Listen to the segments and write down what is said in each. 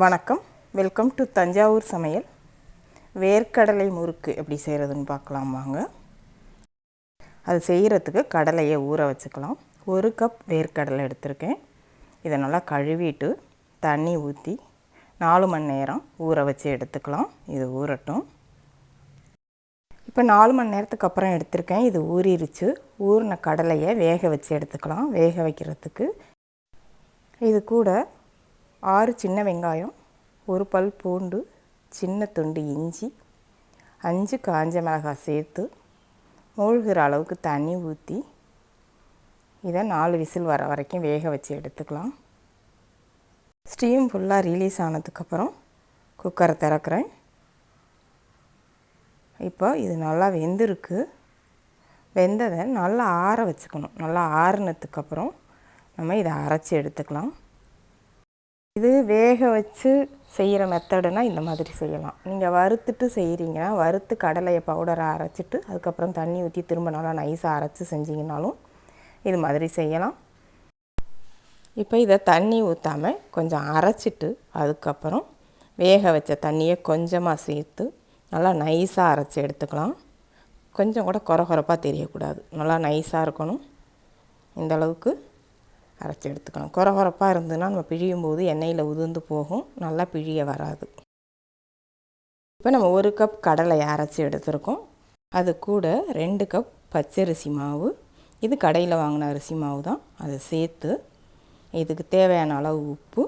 வணக்கம். Welcome to Thanjavur சமையல். வேர்க்கடலை முறுக்கு எப்படி செய்கிறதுன்னு பார்க்கலாம் வாங்க. அது செய்கிறதுக்கு கடலையை ஊற வச்சுக்கலாம். ஒரு கப் வேர்க்கடலை எடுத்திருக்கேன். இதை நல்லா கழுவிட்டு தண்ணி ஊற்றி நாலு மணி நேரம் ஊற வச்சு எடுத்துக்கலாம். இது ஊறட்டும். இப்போ நாலு மணி நேரத்துக்கு அப்புறம் எடுத்திருக்கேன். இது ஊறிடுச்சு ஊறின கடலையை வேக வச்சு எடுத்துக்கலாம். வேக வைக்கிறதுக்கு. இது கூட ஆறு சின்ன வெங்காயம் ஒரு பல் பூண்டு சின்ன துண்டு இஞ்சி அஞ்சு காஞ்ச மிளகாய் சேர்த்து மூழ்கிற அளவுக்கு தண்ணி ஊற்றி இதை நாலு விசில் வர வரைக்கும் வேக வச்சு எடுத்துக்கலாம். ஸ்டீம் ஃபுல்லாக ரிலீஸ் ஆனதுக்கப்புறம் குக்கரை திறக்கிறேன். இப்போ இது நல்லா வெந்திருக்கு. வெந்ததை நல்லா ஆற வச்சுக்கணும். நல்லா ஆறுனதுக்கப்புறம் நம்ம இதை அரைச்சி எடுத்துக்கலாம். இது வேக வச்சு செய்கிற மெத்தடுனா இந்த மாதிரி செய்யலாம். நீங்கள் வறுத்துட்டு செய்கிறீங்கன்னா வறுத்து கடலையை பவுடரை அரைச்சிட்டு அதுக்கப்புறம் தண்ணி ஊற்றி திரும்ப நல்லா நைஸாக அரைச்சி செஞ்சிங்கனாலும் இது மாதிரி செய்யலாம். இப்போ இதை தண்ணி ஊற்றாமல் கொஞ்சம் அரைச்சிட்டு அதுக்கப்புறம் வேக வச்ச தண்ணியை கொஞ்சமாக சேர்த்து நல்லா நைஸாக அரைச்சி எடுத்துக்கலாம். கொஞ்சம் கூட குறை குறைப்பாக தெரியக்கூடாது. நல்லா நைஸாக இருக்கணும். இந்த அளவுக்கு அரைச்சி எடுத்துக்கணும். குறை குறப்பாக இருந்ததுன்னா நம்ம பிழியும் போது எண்ணெயில் உதிர்ந்து போகும். நல்லா பிழிய வராது. இப்போ நம்ம ஒரு கப் கடலை அரைச்சி எடுத்துருக்கோம். அது கூட ரெண்டு கப் பச்சரிசி மாவு. இது கடையில் வாங்கின அரிசி மாவு தான். அதை சேர்த்து இதுக்கு தேவையான அளவு உப்பு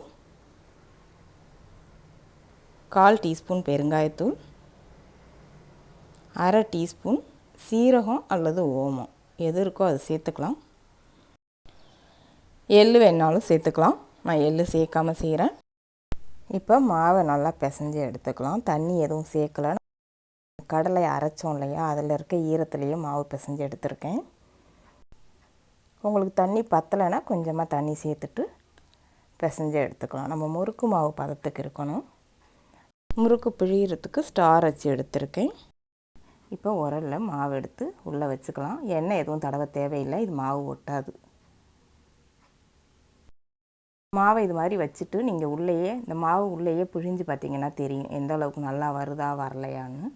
கால் டீஸ்பூன் பெருங்காயத்தூள் அரை டீஸ்பூன் சீரகம் அல்லது ஓமம். எது இருக்கோ அது சேர்த்துக்கலாம். எள் வேணாலும் சேர்த்துக்கலாம். நான் எள் சேர்க்காமல் செய்கிறேன் இப்போ மாவை நல்லா பிசைஞ்சு எடுத்துக்கலாம். தண்ணி எதுவும் சேர்க்கலை. கடலை அரைச்சோம் இல்லையா? அதில் இருக்க ஈரத்துலேயே மாவு பிசைஞ்சு எடுத்திருக்கேன். உங்களுக்கு தண்ணி பத்தலைன்னா கொஞ்சமாக தண்ணி சேர்த்துட்டு பிசைஞ்சு எடுத்துக்கலாம். நம்ம முறுக்கு மாவு பதத்துக்கு இருக்கணும். முறுக்கு பிழியறதுக்கு ஸ்டார் வச்சு எடுத்திருக்கேன். இப்போ உரலில் மாவு எடுத்து உள்ளே வச்சுக்கலாம். எண்ணெய் எதுவும் தடவை தேவையில்லை. இது மாவு ஒட்டாது. மாவை இது மாதிரி வச்சுட்டு நீங்கள் உள்ளேயே இந்த மாவு உள்ளேயே பிழிஞ்சு பார்த்தீங்கன்னா தெரியும் எந்த அளவுக்கு நல்லா வருதா வரலையான்னு.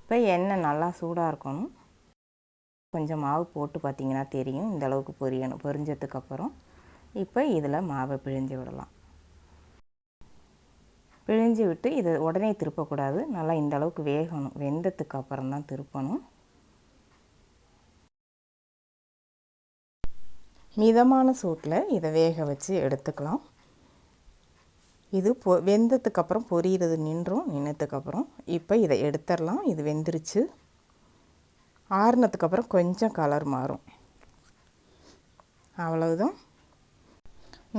இப்போ எண்ணெய் நல்லா சூடாக இருக்கணும். கொஞ்சம் மாவு போட்டு பார்த்தீங்கன்னா தெரியும் இந்த அளவுக்கு பொரியணும் பொரிஞ்சதுக்கப்புறம் இப்போ இதில் மாவை பிழிஞ்சு விடலாம். பிழிஞ்சு விட்டு இதை உடனே திருப்பக்கூடாது. நல்லா இந்த அளவுக்கு வேகணும் வெந்ததுக்கு அப்புறம் தான் திருப்பணும். மிதமான சூட்டில் இதை வேக வச்சு எடுத்துக்கலாம். இது பொ வெந்ததுக்கப்புறம் பொரியிறது நின்றும் நின்றதுக்கப்புறம் இப்போ இதை எடுத்துடலாம். இது வெந்துருச்சு. ஆறுனதுக்கப்புறம் கொஞ்சம் கலர் மாறும். அவ்வளவுதான்.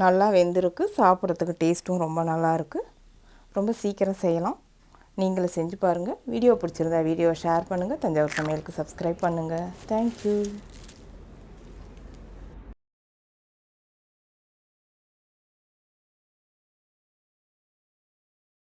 நல்லா வெந்திருக்கு. சாப்பிட்றதுக்கு டேஸ்ட்டும் ரொம்ப நல்லா இருக்குது ரொம்ப சீக்கிரம் செய்யலாம். நீங்களும் செஞ்சு பாருங்கள் வீடியோ பிடிச்சிருந்தா வீடியோவை ஷேர் பண்ணுங்கள் தஞ்சாவூர் சமையலுக்கு சப்ஸ்கிரைப் பண்ணுங்கள் தேங்க்யூ